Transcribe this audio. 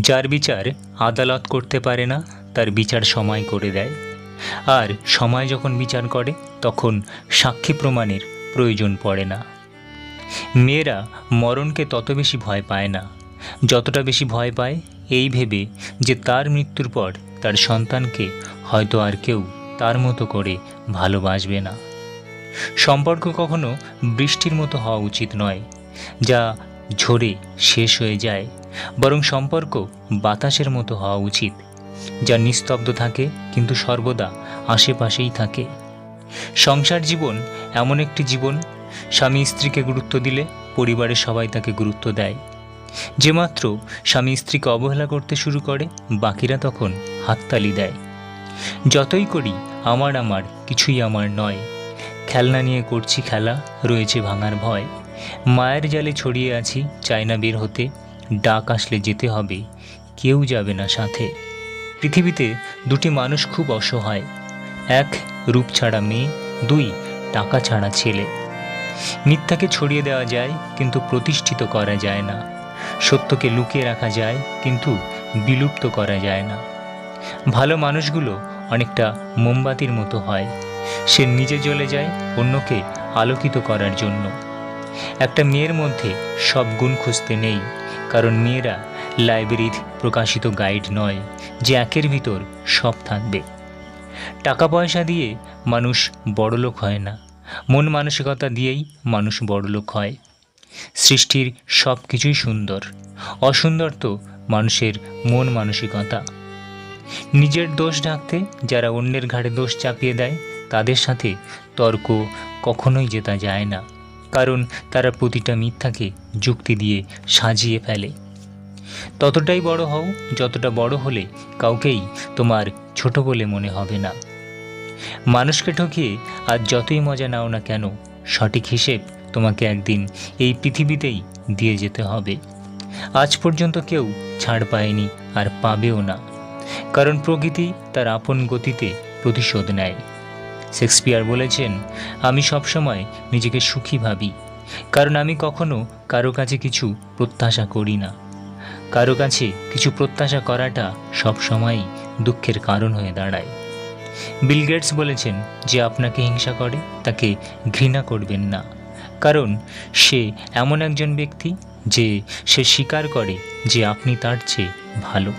যার বিচার আদালত করতে পারে না, তার বিচার সময় করে দেয়। আর সময় যখন বিচার করে, তখন সাক্ষী প্রমাণের প্রয়োজন পড়ে না। মেয়েরা মরণকে তত বেশি ভয় পায় না। যতটা বেশি ভয় পায়, এই ভেবে যে তার মৃত্যুর পর তার সন্তানকে হয়তো আর কেউ তার মতো করে ভালোবাসবে না। সম্পর্ক কখনো বৃষ্টির মতো হওয়া উচিত নয়, যা ঝরে শেষ হয়ে যায়। বরং সম্পর্ক বাতাসের মতো হওয়া উচিত, যা নিস্তব্ধ থাকে কিন্তু সর্বদা আশেপাশেই থাকে। সংসার জীবন এমন একটি জীবন, স্বামী স্ত্রীকে গুরুত্ব দিলে পরিবারের সবাই তাকে গুরুত্ব দেয়। যে মাত্র স্বামী স্ত্রীকে অবহেলা করতে শুরু করে, বাকিরা তখন হাততালি দেয়। যতই করি, আমার আমার, কিছুই আমার নয়। খেলনা নিয়ে করছি খেলা, রয়েছে ভাঙার ভয়। মায়ের জালে ছড়িয়ে আছি চাই না বের হতে। ডাক আসলে যেতে হবে। কেউ যাবে না সাথে। পৃথিবীতে দুটি মানুষ খুব অসহায়। এক রূপ ছাড়া মেয়ে, দুই টাকা ছাড়া ছেলে। মিথ্যাকে ছড়িয়ে দেওয়া যায় কিন্তু প্রতিষ্ঠিত করা যায় না। সত্যকে লুকিয়ে রাখা যায় কিন্তু বিলুপ্ত করা যায় না। ভালো মানুষগুলো অনেকটা মোমবাতির মতো হয়। সে নিজে জ্বলে যায়, অন্যকে আলোকিত করার জন্য। একটা মেয়ের মধ্যে সব গুণ খুঁজতে নেই, কারণ মেয়েরা লাইব্রেরির প্রকাশিত গাইড নয়, যে একের ভিতর সব থাকবে। টাকা পয়সা দিয়ে মানুষ বড়লোক হয় না, মন মানসিকতা দিয়েই মানুষ বড়লোক হয়। সৃষ্টির সব কিছুই সুন্দর, অসুন্দর তো মানুষের মন মানসিকতা। নিজের দোষ ঢাকতে যারা অন্যের ঘাড়ে দোষ চাপিয়ে দেয়, তাদের সাথে তর্ক কখনোই জেতা যায় না। কারণ তারা প্রতিটা মিথ্যাকে যুক্তি দিয়ে সাজিয়ে ফেলে। ততটাই বড় হও, যতটা বড় হলে কাউকেই তোমার ছোট বলে মনে হবে না। মানুষকে ঠকিয়ে আর যতই মজা নাও না কেন, সঠিক হিসেব তোমাকে একদিন এই পৃথিবীতেই দিয়ে যেতে হবে। আজ পর্যন্ত কেউ ছাড় পায়নি আর পাবেও না, কারণ প্রকৃতি তার আপন গতিতে প্রতিশোধ নেয়। শেক্সপিয়ার বলেছেন, আমি সবসময় নিজেকে সুখী ভাবি, কারণ আমি কখনো কারও কাছে কিছু প্রত্যাশা করি না। কারও কাছে কিছু প্রত্যাশা করাটা সবসময়ই দুঃখের কারণ হয়ে দাঁড়ায়। বিল গেটস বলেছেন, যে আপনাকে হিংসা করে, তাকে ঘৃণা করবেন না। কারণ সে এমন একজন ব্যক্তি, যে সে স্বীকার করে যে আপনি তার চেয়ে ভালো।